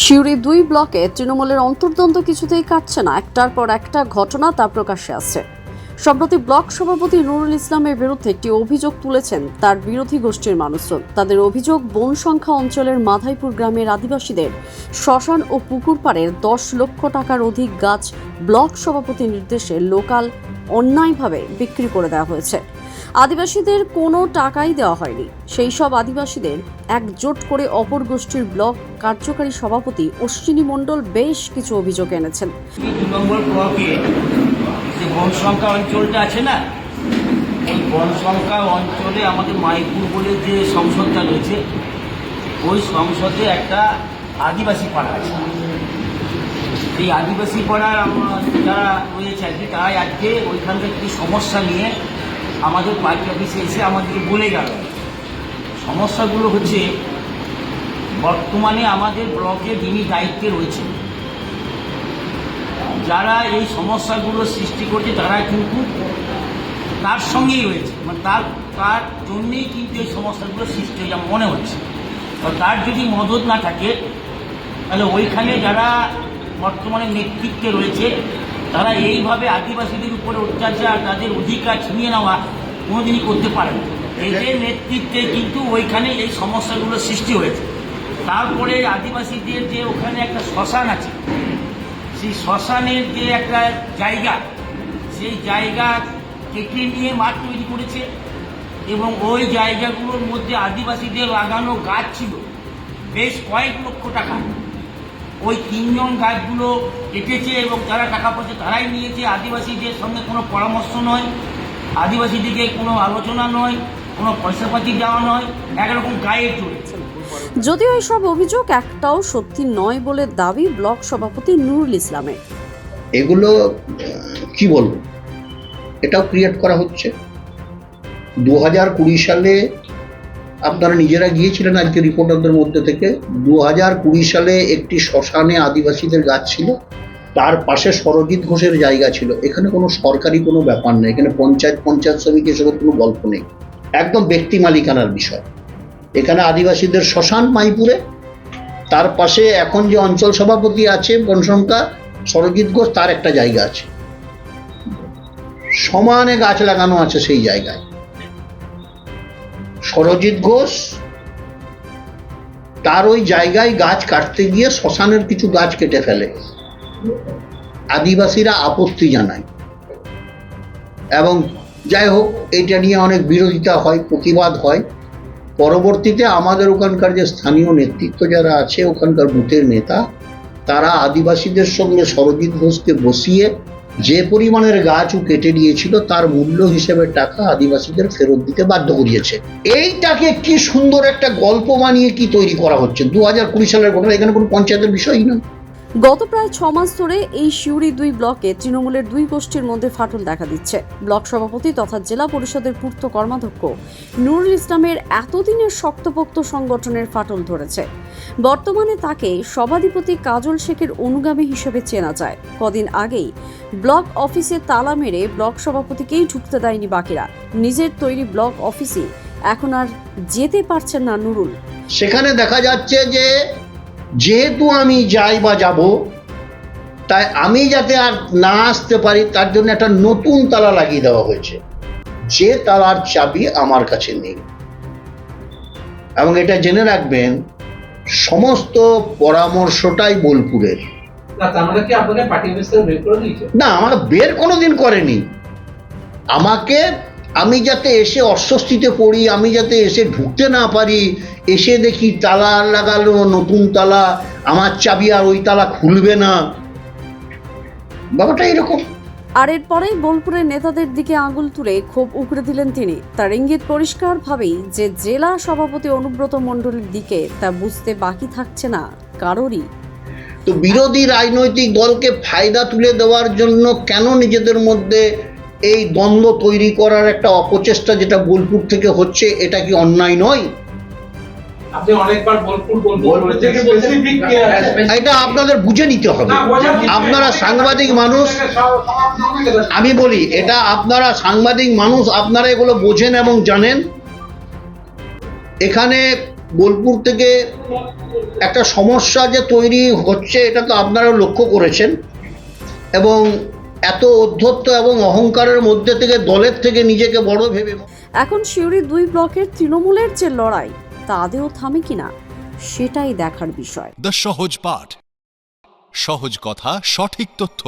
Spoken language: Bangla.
সিউড়ি দুই ব্লকে তৃণমূলের অন্তর্দ্বন্দ্ব কিছুতেই কাটছে না। একটার পর একটা ঘটনা তা প্রকাশ্যে আসছে। সম্প্রতি ব্লক সভাপতি নুরুল ইসলামের বিরুদ্ধে একটি অভিযোগ তুলেছেন তার বিরোধী গোষ্ঠীর মানুষজন। তাদের অভিযোগ, বন সংখ্যা অঞ্চলের মাধাইপুর গ্রামের আদিবাসীদের শ্মশান ও পুকুর পাড়ের দশ লক্ষ টাকার অধিক গাছ ব্লক সভাপতির নির্দেশে লোকাল অন্যায়ভাবে বিক্রি করে দেওয়া হয়েছে। আদিবাসীদের কোনো টাকাই দেওয়া হয়নি। সেই সব আদিবাসীদের একজোট করে অপর গোষ্ঠীর ব্লক কার্যকারী সভাপতি অশ্বিনী মণ্ডল বেশ কিছু অভিযোগ এনেছেন। এই দু নম্বর ব্লকে যে বন অঞ্চলটা আছে না, এই বনসংখ্যা অঞ্চলে আমাদের মাইপুর বলে যে সংসদটা রয়েছে, ওই সংসদে একটা আদিবাসী পাড়া আছে। এই আদিবাসী পাড়ার যারা রয়েছে আর কি, তারাই আজকে ওইখানকার একটি সমস্যা নিয়ে আমাদের পার্টি অফিসে এসে আমাদেরকে বলে গেল। সমস্যাগুলো হচ্ছে, বর্তমানে আমাদের ব্লকে যিনি দায়িত্বে রয়েছেন, যারা এই সমস্যাগুলো সৃষ্টি করছে, তারা কিন্তু তার সঙ্গেই রয়েছে। মানে তার তার জন্যেই কিন্তু এই সমস্যাগুলো সৃষ্টি হয়ে মনে হচ্ছে। তার যদি মদত না থাকে, তাহলে ওইখানে যারা বর্তমানে নেতৃত্বে রয়েছে তারা এইভাবে আদিবাসীদের উপরে অত্যাচার, তাদের অধিকার ছিনিয়ে নেওয়া কোনোদিনই করতে পারে না। এদের নেতৃত্বে কিন্তু ওইখানে এই সমস্যাগুলো সৃষ্টি হয়েছে। তারপরে আদিবাসীদের যে ওখানে একটা শ্মশান আছে, সেই শ্মশানের যে একটা জায়গা, সেই জায়গা কেটে নিয়ে মাঠ তৈরি করেছে এবং ওই জায়গাগুলোর মধ্যে আদিবাসীদের লাগানো গাছ ছিল, বেশ কয়েক লক্ষ টাকা। ওই তিনজন গাছগুলো কেটেছে এবং যারা টাকা পয়সা তারাই নিয়েছে। আদিবাসীদের সঙ্গে কোনো পরামর্শ নয় আদিবাসীদেরকে কোনো আলোচনা নয় কোনো পয়সাপাতি দেওয়া নয় একরকম গায়ে চলেছে যদিও এসব অভিযোগ একটাও সত্যি নয় বলে দাবি ব্লক সভাপতি নুরুল ইসলামের। এগুলো কি বলব? এটাও ক্রিয়েট করা হচ্ছে। দু হাজার কুড়ি সালে আপনারা নিজেরা গিয়েছিলেন আজকে রিপোর্টারদের মধ্যে থেকে। দু হাজার কুড়ি সালে একটি শ্মশানে আদিবাসীদের গাছ ছিল। তার পাশে সরজিৎ ঘোষের জায়গা ছিল। এখানে কোনো সরকারি কোনো ব্যাপার নেই এখানে পঞ্চায়েত পঞ্চায়েত সমিতি এসবের কোনো গল্প নেই। একদম ব্যক্তি মালিকানার বিষয়। এখানে আদিবাসীদের শ্মশান মাইপুরে। তার পাশে এখন যে অঞ্চল সভাপতি আছে বনসংখ্যা সরজিৎ ঘোষ, তার একটা জায়গা আছে। সমানে গাছ লাগানো আছে সেই জায়গায়। সরজিৎ ঘোষ, তার ওই জায়গায় গাছ কাটতে গিয়ে শ্মশানের কিছু গাছ কেটে ফেলে। আদিবাসীরা আপত্তি জানায়। এবং যাই হোক, এটা নিয়ে অনেক বিরোধিতা হয়, প্রতিবাদ হয়। পরবর্তীতে আমাদের ওখানকার যে স্থানীয় নেতৃত্ব যারা আছে, ওখানকার বুথের নেতা, তারা আদিবাসীদের সঙ্গে সরজিৎ ঘোষকে বসিয়ে যে পরিমাণের গাছ ও কেটে নিয়েছিল, তার মূল্য হিসেবে টাকা আদিবাসীদের ফেরত দিতে বাধ্য করিয়েছে। এইটাকে কি সুন্দর একটা গল্প বানিয়ে কি তৈরি করা হচ্ছে? দু হাজার কুড়ি সালের ঘটনা, এখানে কোনো পঞ্চায়েতের বিষয়ই নয়। গত প্রায় ছ মাস ধরে এই শিউরি দুই ব্লকে তৃণমূলের দুই গোষ্ঠীর মধ্যে ফাটল দেখা দিচ্ছে। ব্লক সভাপতি তথা জেলা পরিষদের পূর্ত কর্মাধ্যক্ষ নুরুল ইসলামের এতদিনের শক্তপোক্ত সংগঠনের ফাটল ধরেছে। বর্তমানে তাকে সভাধিপতি কাজল শেখের অনুগামী হিসেবে চেনা যায়। কদিন আগেই ব্লক অফিসে তালা মেরে ব্লক সভাপতিকেই ঢুকতে দেয়নি বাকিরা। নিজের তৈরি ব্লক অফিসে এখন আর যেতে পারছেন না নুরুল। সেখানে দেখা যাচ্ছে যে যেহেতু আমি যাই বা যাব তাই আমি যাতে আর না আসতে পারি তার জন্য একটা নতুন তালা লাগিয়ে দেওয়া হয়েছে। যে তালার চাবি আমার কাছে নেই। এবং এটা জেনে রাখবেন সমস্ত পরামর্শটাই বোলপুরের। না তার মানে আমার বের কোনোদিন করেনি। আমাকে আমি যাতে এসে অস্বস্তিতে পড়ি আমি যাতে এসে ঢুকতে না পারি এসে দেখি তালা লাগালো নতুন তালা আমার চাবি আর ওই তালা খুলবে না। ব্যাপারটা এরকম। আর এরপরেই বোলপুরের নেতাদের দিকে আঙুল তুলে ক্ষোভ উগড়ে দিলেন তিনি। তার ইঙ্গিত পরিষ্কারভাবেই যে জেলা সভাপতি অনুব্রত মণ্ডলের দিকে তা বুঝতে বাকি থাকছে না কারোরই। তো বিরোধী রাজনৈতিক দলকে ফায়দা তুলে দেওয়ার জন্য কেন নিজেদের মধ্যে এই দ্বন্দ্ব তৈরি করার একটা অপচেষ্টা যেটা বোলপুর থেকে হচ্ছে এটা কি অন্যায় নয়? আপনি অনেকবার বোলপুর বোলপুর বোলপুর থেকে specific কে আছে? এটা আপনাদের বুঝে নিতে হবে। আপনারা সাংবাদিক মানুষ আমি বলি এটা আপনারা সাংবাদিক মানুষ আপনারা এগুলো বোঝেন এবং জানেন। এখানে বোলপুর থেকে একটা সমস্যা যে তৈরি হচ্ছে এটা তো আপনারা লক্ষ্য করেছেন। এবং এত অধ্যত্ত এবং অহংকারের মধ্যে থেকে দলের থেকে নিজেকে বড় ভেবে এখন শিউরি দুই ব্লকের তৃণমূলের যে লড়াই তা আদেও থামে কিনা সেটাই দেখার বিষয়। দ্য সহজ পাঠ। সহজ কথা সঠিক তথ্য।